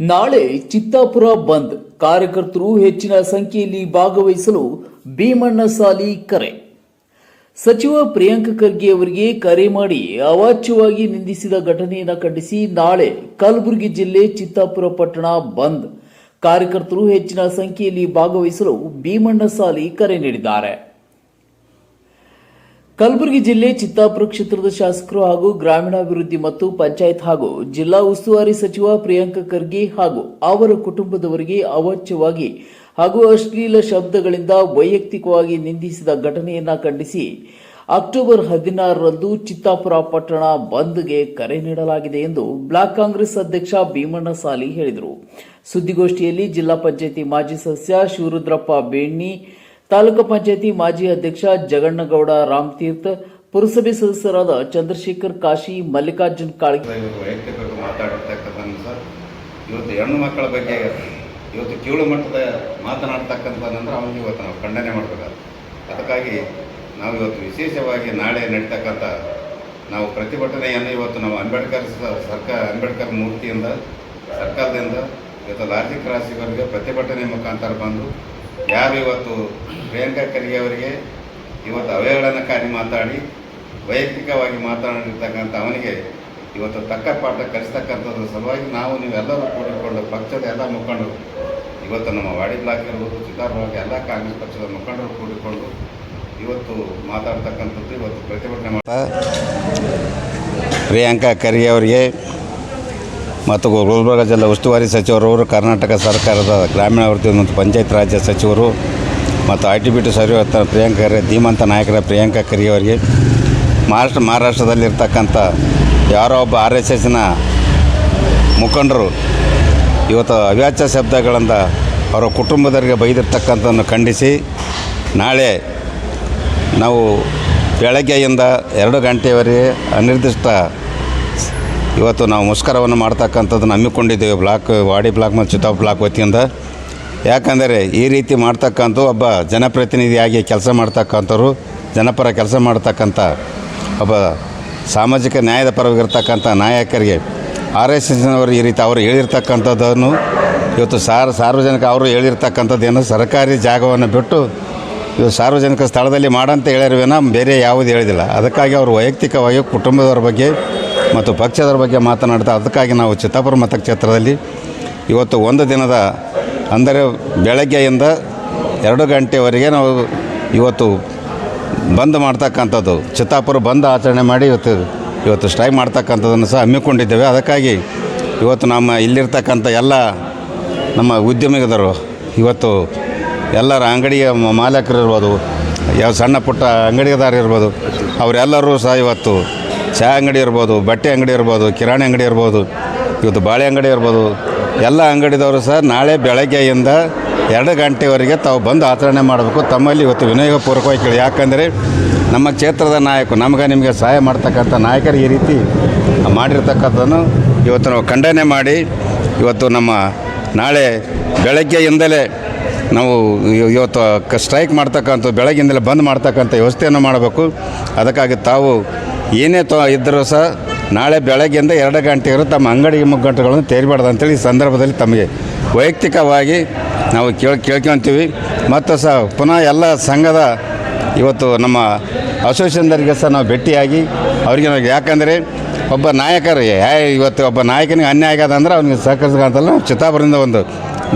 ನಾಳೆ ಚಿತ್ತಾಪುರ ಬಂದ್. ಕಾರ್ಯಕರ್ತರು ಹೆಚ್ಚಿನ ಸಂಖ್ಯೆಯಲ್ಲಿ ಭಾಗವಹಿಸಲು ಭೀಮಣ್ಣ ಸಾಲಿ ಕರೆ. ಸಚಿವ ಪ್ರಿಯಾಂಕ ಖರ್ಗೆ ಅವರಿಗೆ ಕರೆ ಮಾಡಿ ಅವಾಚ್ಯವಾಗಿ ನಿಂದಿಸಿದ ಘಟನೆಯನ್ನು ಖಂಡಿಸಿ ನಾಳೆ ಕಲಬುರಗಿ ಜಿಲ್ಲೆ ಚಿತ್ತಾಪುರ ಪಟ್ಟಣ ಬಂದ್. ಕಾರ್ಯಕರ್ತರು ಹೆಚ್ಚಿನ ಸಂಖ್ಯೆಯಲ್ಲಿ ಭಾಗವಹಿಸಲು ಭೀಮಣ್ಣ ಸಾಲಿ ಕರೆ ನೀಡಿದ್ದಾರೆ. ಕಲಬುರಗಿ ಜಿಲ್ಲೆ ಚಿತ್ತಾಪುರ ಕ್ಷೇತ್ರದ ಶಾಸಕರು ಹಾಗೂ ಗ್ರಾಮೀಣಾಭಿವೃದ್ಧಿ ಮತ್ತು ಪಂಚಾಯತ್ ಹಾಗೂ ಜಿಲ್ಲಾ ಉಸ್ತುವಾರಿ ಸಚಿವ ಪ್ರಿಯಾಂಕ ಖರ್ಗೆ ಹಾಗೂ ಅವರ ಕುಟುಂಬದವರಿಗೆ ಅವಾಚ್ಯವಾಗಿ ಹಾಗೂ ಅಶ್ಲೀಲ ಶಬ್ದಗಳಿಂದ ವೈಯಕ್ತಿಕವಾಗಿ ನಿಂದಿಸಿದ ಘಟನೆಯನ್ನ ಖಂಡಿಸಿ ಅಕ್ಟೋಬರ್ ಹದಿನಾರರಂದು ಚಿತ್ತಾಪುರ ಪಟ್ಟಣ ಬಂದ್ಗೆ ಕರೆ ನೀಡಲಾಗಿದೆ ಎಂದು ಬ್ಲಾಕ್ ಕಾಂಗ್ರೆಸ್ ಅಧ್ಯಕ್ಷ ಭೀಮಣ್ಣ ಸಾಲಿ ಹೇಳಿದರು. ಸುದ್ದಿಗೋಷ್ಠಿಯಲ್ಲಿ ಜಿಲ್ಲಾ ಪಂಚಾಯಿತಿ ಮಾಜಿ ಸದಸ್ಯ ಶಿವರುದ್ರಪ್ಪ ಬೇಣ್ಣಿ ತಾಲೂಕು ಪಂಚಾಯತಿ ಮಾಜಿ ಅಧ್ಯಕ್ಷ ಜಗಣ್ಣಗೌಡ ರಾಮತೀರ್ಥ, ಪುರಸಭೆ ಸದಸ್ಯರಾದ ಚಂದ್ರಶೇಖರ್ ಕಾಶಿ, ಮಲ್ಲಿಕಾರ್ಜುನ್ ಕಾಳ್ಗಿ. ವೈಯಕ್ತಿಕವಾಗಿ ಮಾತಾಡಿರ್ತಕ್ಕಂಥ ಇವತ್ತು ಹೆಣ್ಣು ಮಕ್ಕಳ ಬಗ್ಗೆ ಇವತ್ತು ಕೀಳು ಮಟ್ಟದ ಮಾತನಾಡ್ತಕ್ಕಂಥದ್ದಂದ್ರೆ ಅವನಿಗೆ ಇವತ್ತು ನಾವು ಖಂಡನೆ ಮಾಡಬೇಕಾಗುತ್ತೆ. ಅದಕ್ಕಾಗಿ ನಾವು ಇವತ್ತು ವಿಶೇಷವಾಗಿ ನಾಳೆ ನಡೀತಕ್ಕಂಥ ನಾವು ಪ್ರತಿಭಟನೆಯನ್ನು ಇವತ್ತು ನಾವು ಅಂಬೇಡ್ಕರ್ ಸರ್ಕಾರ ಅಂಬೇಡ್ಕರ್ ಮೂರ್ತಿಯಿಂದ, ಸರ್ಕಾರದಿಂದ, ಇವತ್ತು ಲಾರ್ಜಿ ಕ್ರಾಸಿವರೆಗೆ ಪ್ರತಿಭಟನೆ ಮುಖಾಂತರ ಬಂದು ಯಾರು ಇವತ್ತು ಪ್ರಿಯಾಂಕಾ ಖರ್ಗೆ ಅವರಿಗೆ ಇವತ್ತು ಅವಹೇಳನಕಾರಿ ಮಾತಾಡಿ, ವೈಯಕ್ತಿಕವಾಗಿ ಮಾತಾಡಿರ್ತಕ್ಕಂಥ ಅವನಿಗೆ ಇವತ್ತು ತಕ್ಕ ಪಾಠ ಕಲಿಸ್ತಕ್ಕಂಥದ್ರ ಸಲುವಾಗಿ ನಾವು ನೀವೆಲ್ಲರೂ ಕೂಡಿಕೊಂಡು ಪಕ್ಷದ ಎಲ್ಲ ಮುಖಂಡರು, ಇವತ್ತು ನಮ್ಮ ವಾಡಿ ಬ್ಲಾಕ್ ಇರ್ಬೋದು ಚಿತ್ತಾರವಾಗಿ ಎಲ್ಲ ಕಾಂಗ್ರೆಸ್ ಪಕ್ಷದ ಮುಖಂಡರು ಕೂಡಿಕೊಂಡು ಇವತ್ತು ಮಾತಾಡ್ತಕ್ಕಂಥದ್ದು ಇವತ್ತು ಪ್ರತಿಭಟನೆ ಮಾಡ್ತಾ ಪ್ರಿಯಾಂಕಾ ಖರ್ಗೆ ಅವರಿಗೆ ಮತ್ತು ಗುಲ್ಬರ್ಗ ಜಿಲ್ಲಾ ಉಸ್ತುವಾರಿ ಅವರು ಕರ್ನಾಟಕ ಸರ್ಕಾರದ ಗ್ರಾಮೀಣಾಭಿವೃದ್ಧಿ ಮತ್ತು ಪಂಚಾಯತ್ ರಾಜ್ಯ ಸಚಿವರು ಮತ್ತು ಐ ಟಿ ಬಿ ಟಿ ಸಚಿವ ಪ್ರಿಯಾಂಕ ಧೀಮಂತ ನಾಯಕರ ಪ್ರಿಯಾಂಕ ಖರ್ಗೆ ಅವರಿಗೆ ಮಹಾರಾಷ್ಟ್ರ ಮಹಾರಾಷ್ಟ್ರದಲ್ಲಿರ್ತಕ್ಕಂಥ ಯಾರೋ ಒಬ್ಬ ಆರ್ ಎಸ್ ಎಸ್ನ ಮುಖಂಡರು ಇವತ್ತು ಅವ್ಯಾಚ್ಯ ಶಬ್ದಗಳಿಂದ ಅವರ ಕುಟುಂಬದವರಿಗೆ ಬೈದಿರ್ತಕ್ಕಂಥದ್ದನ್ನು ಖಂಡಿಸಿ ನಾಳೆ ನಾವು ಬೆಳಗ್ಗೆಯಿಂದ ಎರಡು ಗಂಟೆಯವರೆಗೆ ಅನಿರ್ದಿಷ್ಟ ಇವತ್ತು ನಾವು ಮುಷ್ಕರವನ್ನು ಮಾಡ್ತಕ್ಕಂಥದ್ದು ಹಮ್ಮಿಕೊಂಡಿದ್ದೇವೆ ಬ್ಲಾಕ್, ವಾಡಿ ಬ್ಲಾಕ್ ಮತ್ತು ಚಿತ್ತಾಪುರ ಬ್ಲಾಕ್ ವತಿಯಿಂದ. ಯಾಕಂದರೆ ಈ ರೀತಿ ಮಾಡ್ತಕ್ಕಂಥ ಒಬ್ಬ ಜನಪ್ರತಿನಿಧಿಯಾಗಿ ಕೆಲಸ ಮಾಡ್ತಕ್ಕಂಥವ್ರು, ಜನಪರ ಕೆಲಸ ಮಾಡ್ತಕ್ಕಂಥ ಒಬ್ಬ ಸಾಮಾಜಿಕ ನ್ಯಾಯದ ಪರವಾಗಿರ್ತಕ್ಕಂಥ ನಾಯಕರಿಗೆ ಆರ್ ಎಸ್ ಎಸ್ನವರು ಈ ರೀತಿ ಅವರು ಹೇಳಿರ್ತಕ್ಕಂಥದ್ದನ್ನು ಇವತ್ತು ಸಾರ್, ಸಾರ್ವಜನಿಕ ಅವರು ಹೇಳಿರ್ತಕ್ಕಂಥದ್ದೇನು ಸರ್ಕಾರಿ ಜಾಗವನ್ನು ಬಿಟ್ಟು ಇದು ಸಾರ್ವಜನಿಕ ಸ್ಥಳದಲ್ಲಿ ಮಾಡಂತ ಹೇಳಿರುವೇನ ಬೇರೆ ಯಾವುದು ಹೇಳಿದಿಲ್ಲ. ಅದಕ್ಕಾಗಿ ಅವರು ವೈಯಕ್ತಿಕವಾಗಿ ಕುಟುಂಬದವ್ರ ಬಗ್ಗೆ ಮತ್ತು ಪಕ್ಷದರ ಬಗ್ಗೆ ಮಾತನಾಡ್ತಾ ಅದಕ್ಕಾಗಿ ನಾವು ಚಿತ್ತಾಪುರ ಮತಕ್ಷೇತ್ರದಲ್ಲಿ ಇವತ್ತು ಒಂದು ದಿನದ, ಅಂದರೆ ಬೆಳಗ್ಗೆಯಿಂದ ಎರಡು ಗಂಟೆವರೆಗೆ ನಾವು ಇವತ್ತು ಬಂದ್ ಮಾಡ್ತಕ್ಕಂಥದ್ದು. ಚಿತ್ತಾಪುರ ಬಂದ್ ಆಚರಣೆ ಮಾಡಿ ಇವತ್ತು ಇವತ್ತು ಸ್ಟ್ರೈಕ್ ಮಾಡ್ತಕ್ಕಂಥದ್ದನ್ನು ಸಹ ಹಮ್ಮಿಕೊಂಡಿದ್ದೇವೆ. ಅದಕ್ಕಾಗಿ ಇವತ್ತು ನಮ್ಮ ಇಲ್ಲಿರ್ತಕ್ಕಂಥ ಎಲ್ಲ ನಮ್ಮ ಉದ್ಯಮಿಗದರು, ಇವತ್ತು ಎಲ್ಲರ ಅಂಗಡಿಯ ಮಾಲೀಕರು ಇರ್ಬೋದು, ಯಾವ ಸಣ್ಣ ಪುಟ್ಟ ಅಂಗಡಿದಾರ ಇರ್ಬೋದು, ಅವರೆಲ್ಲರೂ ಸಹ ಇವತ್ತು ಚಹಾ ಅಂಗಡಿ ಇರ್ಬೋದು, ಬಟ್ಟೆ ಅಂಗಡಿ ಇರ್ಬೋದು, ಕಿರಾಣಿ ಅಂಗಡಿ ಇರ್ಬೋದು, ಇವತ್ತು ಬಾಳೆ ಅಂಗಡಿ ಇರ್ಬೋದು, ಎಲ್ಲ ಅಂಗಡಿದವರು ಸಹ ನಾಳೆ ಬೆಳಗ್ಗೆಯಿಂದ ಎರಡು ಗಂಟೆವರೆಗೆ ತಾವು ಬಂದು ಆಚರಣೆ ಮಾಡಬೇಕು. ತಮ್ಮಲ್ಲಿ ಇವತ್ತು ವಿನಯಪೂರ್ವಕವಾಗಿ ಕೇಳಿ. ಯಾಕಂದರೆ ನಮ್ಮ ಕ್ಷೇತ್ರದ ನಾಯಕರು, ನಮಗೆ ನಿಮಗೆ ಸಹಾಯ ಮಾಡ್ತಕ್ಕಂಥ ನಾಯಕರು ಈ ರೀತಿ ಮಾಡಿರ್ತಕ್ಕಂಥದ್ದನ್ನು ಇವತ್ತು ನಾವು ಖಂಡನೆ ಮಾಡಿ, ಇವತ್ತು ನಮ್ಮ ನಾಳೆ ಬೆಳಗ್ಗೆಯಿಂದಲೇ ನಾವು ಇವತ್ತು ಸ್ಟ್ರೈಕ್ ಮಾಡ್ತಕ್ಕಂಥ ಬೆಳಗ್ಗಿಂದಲೇ ಬಂದ್ ಮಾಡ್ತಕ್ಕಂಥ ವ್ಯವಸ್ಥೆಯನ್ನು ಮಾಡಬೇಕು. ಅದಕ್ಕಾಗಿ ತಾವು ಏನೇ ತೊ ಇದ್ದರೂ ಸಹ ನಾಳೆ ಬೆಳಗ್ಗೆಯಿಂದ ಎರಡು ಗಂಟೆಯವರು ತಮ್ಮ ಅಂಗಡಿ ಮುಗ್ಗಟ್ಟುಗಳನ್ನು ತೆರಿಬಾರ್ದು ಅಂತೇಳಿ ಈ ಸಂದರ್ಭದಲ್ಲಿ ತಮಗೆ ವೈಯಕ್ತಿಕವಾಗಿ ನಾವು ಕೇಳಿ ಕೇಳ್ಕೊತೀವಿ. ಮತ್ತು ಸಹ ಪುನಃ ಎಲ್ಲ ಸಂಘದ ಇವತ್ತು ನಮ್ಮ ಅಸೋಸಿಯೇಷನ್ದವರಿಗೆ ಸಹ ನಾವು ಭೇಟಿಯಾಗಿ ಅವರಿಗೆ ನಾವು ಯಾಕಂದರೆ ಒಬ್ಬ ನಾಯಕರು ಇವತ್ತು ಒಬ್ಬ ನಾಯಕನಿಗೆ ಅನ್ಯಾಯ ಆಗ್ಯದ ಅಂದ್ರೆ ಅವ್ನಿಗೆ ಸಹಕರಿಸಬೇಕಂತಲ್ಲ ನಾವು ಚಿತ್ತಾಪುರದಿಂದ ಒಂದು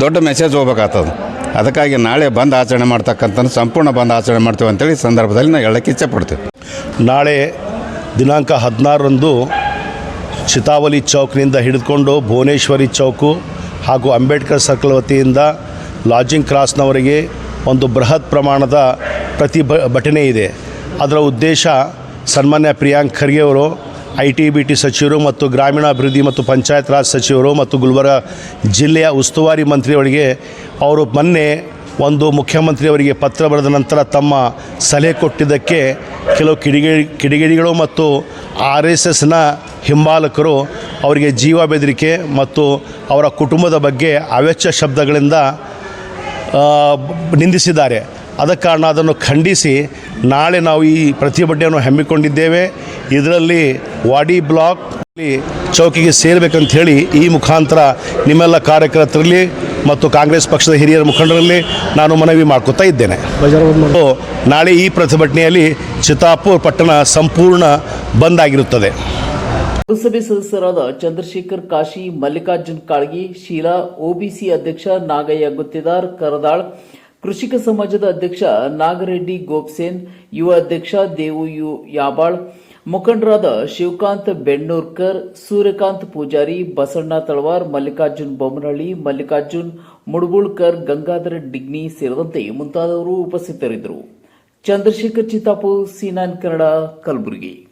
ದೊಡ್ಡ ಮೆಸೇಜ್ ಹೋಗ್ಬೇಕಾಗ್ತದೆ. ಅದಕ್ಕಾಗಿ ನಾಳೆ ಬಂದ್ ಆಚರಣೆ ಮಾಡ್ತಕ್ಕಂಥ ಸಂಪೂರ್ಣ ಬಂದ್ ಆಚರಣೆ ಮಾಡ್ತೀವಿ ಅಂತೇಳಿ ಸಂದರ್ಭದಲ್ಲಿ ನಾವು ಹೇಳೋಕ್ಕೆ ಇಚ್ಛೆ ಪಡ್ತೀವಿ. ನಾಳೆ ದಿನಾಂಕ ಹದಿನಾರರಂದು ಚಿತಾವಲಿ ಚೌಕ್ನಿಂದ ಹಿಡಿದುಕೊಂಡು ಭುವನೇಶ್ವರಿ ಚೌಕು ಹಾಗೂ ಅಂಬೇಡ್ಕರ್ ಸರ್ಕಲ್ ವತಿಯಿಂದ ಲಾಜಿಂಗ್ ಕ್ರಾಸ್ನವರೆಗೆ ಒಂದು ಬೃಹತ್ ಪ್ರಮಾಣದ ಪ್ರತಿಭಟನೆ ಇದೆ. ಅದರ ಉದ್ದೇಶ ಸನ್ಮಾನ್ಯ ಪ್ರಿಯಾಂಕ್ ಖರ್ಗೆ ಅವರು, ಐ ಟಿ ಬಿ ಟಿ ಸಚಿವರು ಮತ್ತು ಗ್ರಾಮೀಣಾಭಿವೃದ್ಧಿ ಮತ್ತು ಪಂಚಾಯತ್ ರಾಜ್ ಸಚಿವರು ಮತ್ತು ಗುಲ್ಬರ್ಗ ಜಿಲ್ಲೆಯ ಉಸ್ತುವಾರಿ ಮಂತ್ರಿಯವರಿಗೆ ಅವರು ಮೊನ್ನೆ ಒಂದು ಮುಖ್ಯಮಂತ್ರಿಯವರಿಗೆ ಪತ್ರ ಬರೆದ ನಂತರ ತಮ್ಮ ಸಲಹೆ ಕೊಟ್ಟಿದ್ದಕ್ಕೆ ಕೆಲವು ಕಿಡಿಗೇಡಿ, ಕಿಡಿಗೇಡಿಗಳು ಮತ್ತು ಆರ್ ಎಸ್ ಎಸ್ನ ಹಿಂಬಾಲಕರು ಅವರಿಗೆ ಜೀವ ಬೆದರಿಕೆ ಮತ್ತು ಅವರ ಕುಟುಂಬದ ಬಗ್ಗೆ ಅವೆಚ್ಚ ಶಬ್ದಗಳಿಂದ ನಿಂದಿಸಿದ್ದಾರೆ. ಆದ ಕಾರಣ ಅದನ್ನು ಖಂಡಿಸಿ ನಾಳೆ ನಾವು ಈ ಪ್ರತಿಭಟನೆಯನ್ನು ಹಮ್ಮಿಕೊಂಡಿದ್ದೇವೆ. ಇದರಲ್ಲಿ ವಾಡಿ ಬ್ಲಾಕ್, ಚೌಕಿಗೆ ಸೇರಬೇಕಂತ ಹೇಳಿ ಈ ಮುಖಾಂತರ ನಿಮ್ಮೆಲ್ಲ ಕಾರ್ಯಕರ್ತರಲ್ಲಿ ಮತ್ತು ಕಾಂಗ್ರೆಸ್ ಪಕ್ಷದ ಹಿರಿಯರ ಮುಖಂಡರಲ್ಲಿ ನಾನು ಮನವಿ ಮಾಡ್ಕೊತಾ ಇದ್ದೇನೆ. ನಾಳೆ ಈ ಪ್ರತಿಭಟನೆಯಲ್ಲಿ ಚಿತ್ತಾಪುರ್ ಪಟ್ಟಣ ಸಂಪೂರ್ಣ ಬಂದ್ ಆಗಿರುತ್ತದೆ. ಲೋಕಸಭೆ ಸದಸ್ಯರಾದ ಚಂದ್ರಶೇಖರ್ ಕಾಶಿ ಮಲ್ಲಿಕಾರ್ಜುನ್ ಕಾಳ್ಗಿ ಶೀಲಾ ಒಬಿಸಿ ಅಧ್ಯಕ್ಷ ನಾಗಯ್ಯ ಗುತ್ತಿದಾರ್ ಕರದಾಳ್ ಕೃಷಿಕ ಸಮಾಜದ ಅಧ್ಯಕ್ಷ ನಾಗರೆಡ್ಡಿ ಗೋಪ್ಸೇನ್ ಯುವ ಅಧ್ಯಕ್ಷ ದೇವು ಯು ಯಾಬಾಳ್ ಮುಖಂಡರಾದ ಶಿವಕಾಂತ್ ಬೆಣ್ಣೂರ್ಕರ್, ಸೂರ್ಯಕಾಂತ್ ಪೂಜಾರಿ, ಬಸಣ್ಣ ತಳವಾರ್, ಮಲ್ಲಿಕಾರ್ಜುನ್ ಬೊಮ್ಮನಹಳ್ಳಿ ಮಲ್ಲಿಕಾರ್ಜುನ್ ಮುಡುಗುಳ್ಕರ್, ಗಂಗಾಧರ ಡಿಗ್ನಿ ಸೇರಿದಂತೆ ಮುಂತಾದವರು ಉಪಸ್ಥಿತರಿದ್ದರು. ಚಂದ್ರಶೇಖರ್ ಚಿತ್ತಾಪು, ಸೀನಾನ್ ಕನ್ನಡ, ಕಲಬುರಗಿ.